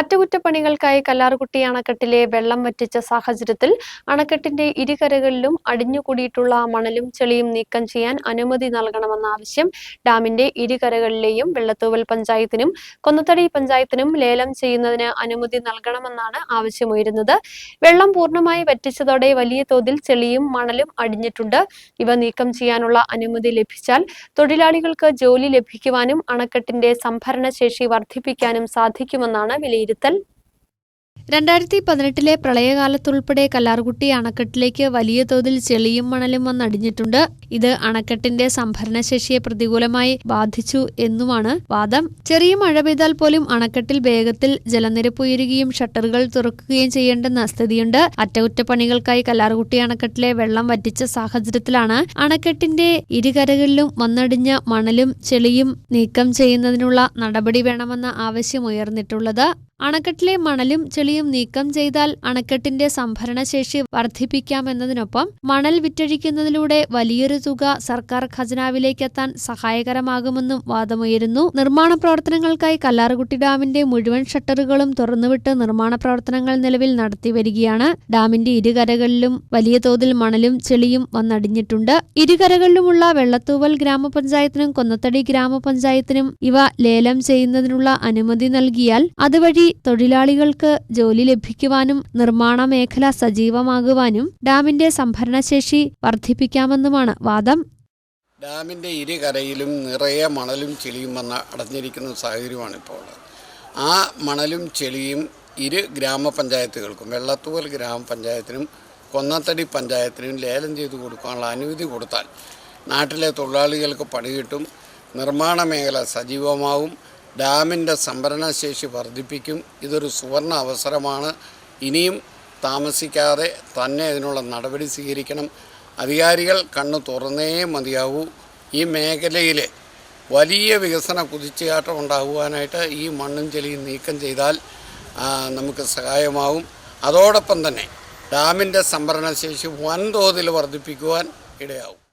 അറ്റകുറ്റപ്പണികൾക്കായി കല്ലാർകുട്ടി അണക്കെട്ടിലെ വെള്ളം വറ്റിച്ച സാഹചര്യത്തിൽ അണക്കെട്ടിന്റെ ഇരുകരകളിലും അടിഞ്ഞുകൂടിയിട്ടുള്ള മണലും ചെളിയും നീക്കം ചെയ്യാൻ അനുമതി നൽകണമെന്ന ആവശ്യം ഡാമിന്റെ ഇരുകരകളിലെയും വെള്ളത്തൂവൽ പഞ്ചായത്തിനും കൊന്നത്തടി പഞ്ചായത്തിനും ലേലം ചെയ്യുന്നതിന് അനുമതി നൽകണമെന്നാണ് ആവശ്യമുയരുന്നത്. വെള്ളം പൂർണമായി വറ്റിച്ചതോടെ വലിയ തോതിൽ ചെളിയും മണലും അടിഞ്ഞിട്ടുണ്ട്. ഇവ നീക്കം ചെയ്യാനുള്ള അനുമതി ലഭിച്ചാൽ തൊഴിലാളികൾക്ക് ജോലി ലഭിക്കുവാനും അണക്കെട്ടിന്റെ സംഭരണശേഷി വർദ്ധിപ്പിക്കാനും സാധിക്കുമെന്നാണ് വിലയിരുത്തൽ രണ്ടായിരത്തി പതിനെട്ടിലെ പ്രളയകാലത്തുൾപ്പെടെ കല്ലാർകുട്ടി അണക്കെട്ടിലേക്ക് വലിയ തോതിൽ ചെളിയും മണലും വന്നടിഞ്ഞിട്ടുണ്ട് ഇത് അണക്കെട്ടിന്റെ സംഭരണശേഷിയെ പ്രതികൂലമായി ബാധിച്ചു എന്നുമാണ് വാദം. ചെറിയ മഴ പെയ്താൽ പോലും അണക്കെട്ടിൽ വേഗത്തിൽ ജലനിരപ്പ് ഉയരുകയും ഷട്ടറുകൾ തുറക്കുകയും ചെയ്യേണ്ടെന്ന സ്ഥിതിയുണ്ട്. അറ്റകുറ്റപ്പണികൾക്കായി കല്ലാർകുട്ടി അണക്കെട്ടിലെ വെള്ളം വറ്റിച്ച സാഹചര്യത്തിലാണ് അണക്കെട്ടിന്റെ ഇരുകരകളിലും വന്നടിഞ്ഞ മണലും ചെളിയും നീക്കം ചെയ്യുന്നതിനുള്ള നടപടി വേണമെന്ന ആവശ്യമുയർന്നിട്ടുള്ളത് അണക്കെട്ടിലെ മണലും ചെളിയും നീക്കം ചെയ്താൽ അണക്കെട്ടിന്റെ സംഭരണശേഷി വർദ്ധിപ്പിക്കാമെന്നതിനൊപ്പം മണൽ വിറ്റഴിക്കുന്നതിലൂടെ വലിയൊരു തുക സർക്കാർ ഖജനാവിലേക്കെത്താൻ സഹായകരമാകുമെന്നും വാദമുയരുന്നു. നിർമ്മാണ പ്രവർത്തനങ്ങൾക്കായി കല്ലാറുകുട്ടി ഡാമിന്റെ മുഴുവൻ ഷട്ടറുകളും തുറന്നുവിട്ട് നിർമ്മാണ പ്രവർത്തനങ്ങൾ നിലവിൽ നടത്തിവരികയാണ് ഡാമിന്റെ ഇരുകരകളിലും വലിയ തോതിൽ മണലും ചെളിയും വന്നടിഞ്ഞിട്ടുണ്ട്. ഇരുകരകളിലുമുള്ള വെള്ളത്തൂവൽ ഗ്രാമപഞ്ചായത്തിനും കൊന്നത്തടി ഗ്രാമപഞ്ചായത്തിനും ഇവ ലേലം ചെയ്യുന്നതിനുള്ള അനുമതി നൽകിയാൽ അതുവഴി തൊഴിലാളികൾക്ക് ജോലി ലഭിക്കുവാനും നിർമ്മാണ മേഖല സജീവമാകുവാനും ഡാമിന്റെ സംഭരണശേഷി വർദ്ധിപ്പിക്കാമെന്നുമാണ് വാദം. ഡാമിന്റെ ഇരുകരയിലും നിറയെ മണലും ചെളിയും വന്ന് അടഞ്ഞിരിക്കുന്ന സാഹചര്യമാണ് ഇപ്പോൾ ആ മണലും ചെളിയും ഇരു ഗ്രാമപഞ്ചായത്തുകൾക്കും വെള്ളത്തൂവൽ ഗ്രാമപഞ്ചായത്തിനും കൊന്നത്തടി പഞ്ചായത്തിനും ലേലം ചെയ്തു കൊടുക്കാനുള്ള അനുമതി കൊടുത്താൽ നാട്ടിലെ തൊഴിലാളികൾക്ക് പണി കിട്ടും നിർമ്മാണ മേഖല സജീവമാവും ഡാമിന്റെ സംഭരണശേഷി വർദ്ധിപ്പിക്കും. ഇതൊരു സുവർണ അവസരമാണ്. ഇനിയും താമസിക്കാതെ തന്നെ ഇതിനുള്ള നടപടി സ്വീകരിക്കണം. അധികാരികൾ കണ്ണ് തുറന്നേ മതിയാവൂ. ഈ മേഖലയിൽ വലിയ വികസന കുതിച്ചുചാട്ടം ഉണ്ടാകുവാനായിട്ട് ഈ മണ്ണും ചെളിയും നീക്കം ചെയ്താൽ നമുക്ക് സഹായമാവും. അതോടൊപ്പം തന്നെ ഡാമിന്റെ സംഭരണശേഷി വൻതോതിൽ വർദ്ധിപ്പിക്കുവാൻ ഇടയാവും.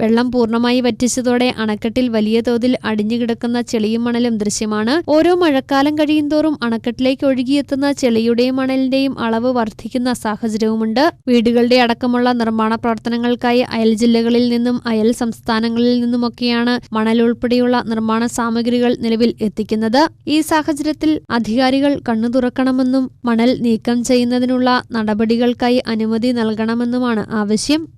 വെള്ളം പൂർണമായി വറ്റിച്ചതോടെ അണക്കെട്ടിൽ വലിയ തോതിൽ അടിഞ്ഞുകിടക്കുന്ന ചെളിയും മണലും ദൃശ്യമാണ്. ഓരോ മഴക്കാലം കഴിയുന്തോറും അണക്കെട്ടിലേക്ക് ഒഴുകിയെത്തുന്ന ചെളിയുടെയും മണലിന്റെയും അളവ് വർദ്ധിക്കുന്ന സാഹചര്യവുമുണ്ട്. വീടുകളുടെ അടക്കമുള്ള നിർമ്മാണ പ്രവർത്തനങ്ങൾക്കായി അയൽ ജില്ലകളിൽ നിന്നും അയൽ സംസ്ഥാനങ്ങളിൽ നിന്നുമൊക്കെയാണ് മണൽ ഉൾപ്പെടെയുള്ള നിർമ്മാണ സാമഗ്രികൾ നിലവിൽ എത്തിക്കുന്നത്. ഈ സാഹചര്യത്തിൽ അധികാരികൾ കണ്ണു തുറക്കണമെന്നും മണൽ നീക്കം ചെയ്യുന്നതിനുള്ള നടപടികൾക്കായി അനുമതി നൽകണമെന്നുമാണ് ആവശ്യം.